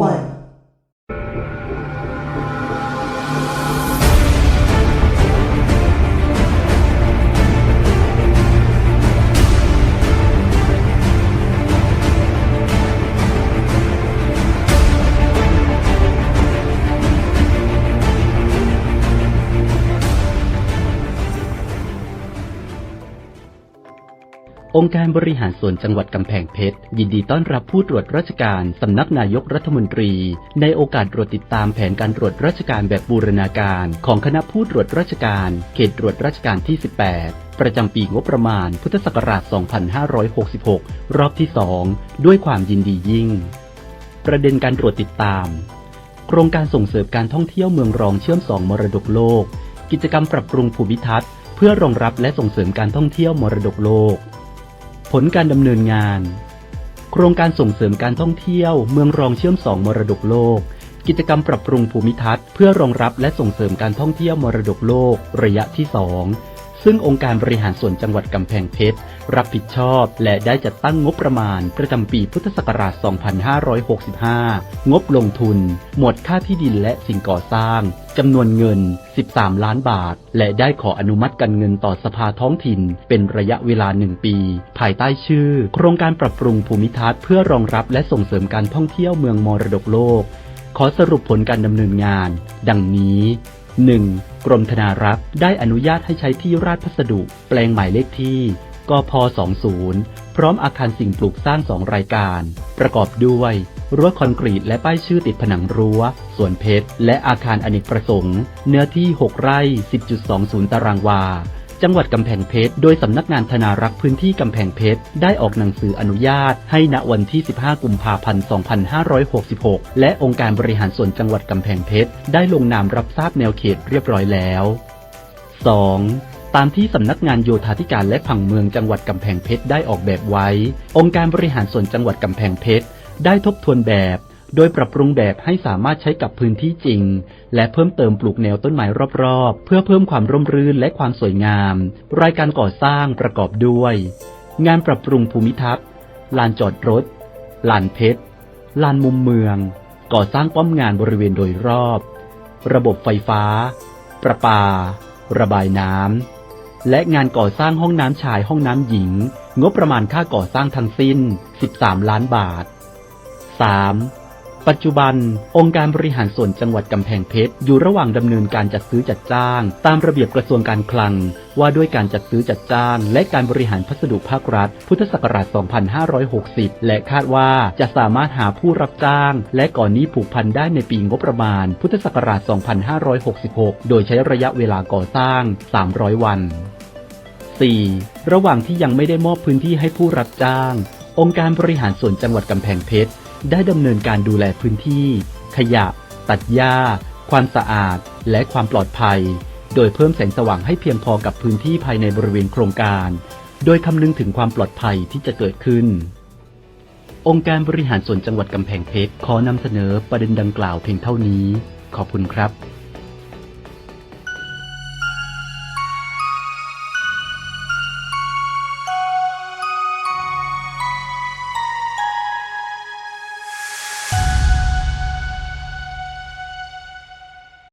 one. องค์การบริหารส่วนจังหวัดกำแพงเพชร ยินดีต้อนรับผู้ตรวจราชการสำนักนายกรัฐมนตรี ในโอกาสตรวจติดตามแผนการตรวจราชการแบบบูรณาการ ของคณะผู้ตรวจราชการ เขตตรวจราชการที่ 18 ประจำปีงบประมาณ พุทธศักราช 2566 รอบที่ 2 ด้วยความยินดียิ่ง ประเด็นการตรวจติดตาม โครงการส่งเสริมการท่องเที่ยวเมืองรองเชื่อมสองมรดกโลก กิจกรรมปรับปรุงภูมิทัศน์ เพื่อรองรับและส่งเสริมการท่องเที่ยวมรดกโลก ผลการดำเนินงาน โครงการส่งเสริมการท่องเที่ยว เมืองรองเชื่อมสองมรดกโลก กิจกรรมปรับปรุงภูมิทัศน์เพื่อรองรับและส่งเสริมการท่องเที่ยวมรดกโลก ระยะที่2 ซึ่งองค์การบริหารส่วนจังหวัดกำแพงเพชร รับผิดชอบและได้จัดตั้งงบประมาณ ประจำปีพุทธศักราช 2565 งบลงทุน หมวดค่าที่ดินและสิ่งก่อสร้างจำนวนเงิน 13 ล้านบาท และได้ขออนุมัติการเงินต่อสภาท้องถิ่น เป็นระยะเวลา1ปี ภายใต้ชื่อ โครงการปรับปรุงภูมิทัศน์เพื่อรองรับและส่งเสริมการท่องเที่ยวเมืองมรดกโลก ขอสรุปผลการดำเนินงาน ดังนี้ 1. กรมธนารักษ์ได้อนุญาตให้ใช้ที่ราชพัสดุ แปลงหมายเลขที่กพ20 พร้อมอาคารสิ่งปลูกสร้าง2รายการ ประกอบด้วยรั้วคอนกรีตและป้ายชื่อติดผนังรั้ว สวนเพชร และอาคารอเนกประสงค์ เนื้อที่ 6 ไร่ 10.20 ตารางวา จังหวัดกำแพงเพชร โดยสำนักงานธนารักษ์พื้นที่กำแพงเพชร ได้ออกหนังสืออนุญาต ให้ณวันที่ 15 กุมภาพันธ์ 2566 และองค์การบริหารส่วนจังหวัดกำแพงเพชร ได้ลงนามรับทราบแนวเขตเรียบร้อยแล้ว 2. ตามที่สำนักงานโยธาธิการและผังเมืองจังหวัดกำแพงเพชรได้ออกแบบไว้ องค์การบริหารส่วนจังหวัดกำแพงเพชรได้ทบทวนแบบ โดยปรับปรุงแบบให้สามารถใช้กับพื้นที่จริง และเพิ่มเติมปลูกแนวต้นไม้รอบๆ เพื่อเพิ่มความร่มรื่นและความสวยงาม รายการก่อสร้างประกอบด้วย งานปรับปรุงภูมิทัศน์ ลานจอดรถ ลานเพชร ลานมุมเมือง ก่อสร้างป้อมงานบริเวณโดยรอบ ระบบไฟฟ้า ประปา ระบายน้ำ และงานก่อสร้างห้องน้ำชายห้องน้ำหญิง งบประมาณค่าก่อสร้างทั้งสิ้น 13 ล้านบาท 3. ปัจจุบัน องค์การบริหารส่วนจังหวัดกำแพงเพชรอยู่ระหว่างดำเนินการจัดซื้อจัดจ้าง ตามระเบียบกระทรวงการคลัง ว่าด้วยการจัดซื้อจัดจ้าง และการบริหารพัสดุภาครัฐ พุทธศักราช 2560 และคาดว่าจะสามารถหาผู้รับจ้าง และก่อนนี้ผูกพันได้ในปีงบประมาณ พุทธศักราช 2566 โดยใช้ระยะเวลาก่อสร้าง 300 วัน 4. ระหว่างที่ยังไม่ได้มอบพื้นที่ให้ผู้รับจ้าง องค์การบริหารส่วนจังหวัดกำแพงเพชร ได้ดำเนินการดูแลพื้นที่ ขยะ ตัดหญ้า ความสะอาด และความปลอดภัย โดยเพิ่มแสงสว่างให้เพียงพอกับพื้นที่ภายในบริเวณโครงการ โดยคำนึงถึงความปลอดภัยที่จะเกิดขึ้น องค์การบริหารส่วนจังหวัดกำแพงเพชรขอนำเสนอประเด็นดังกล่าวเพียงเท่านี้ ขอบคุณครับ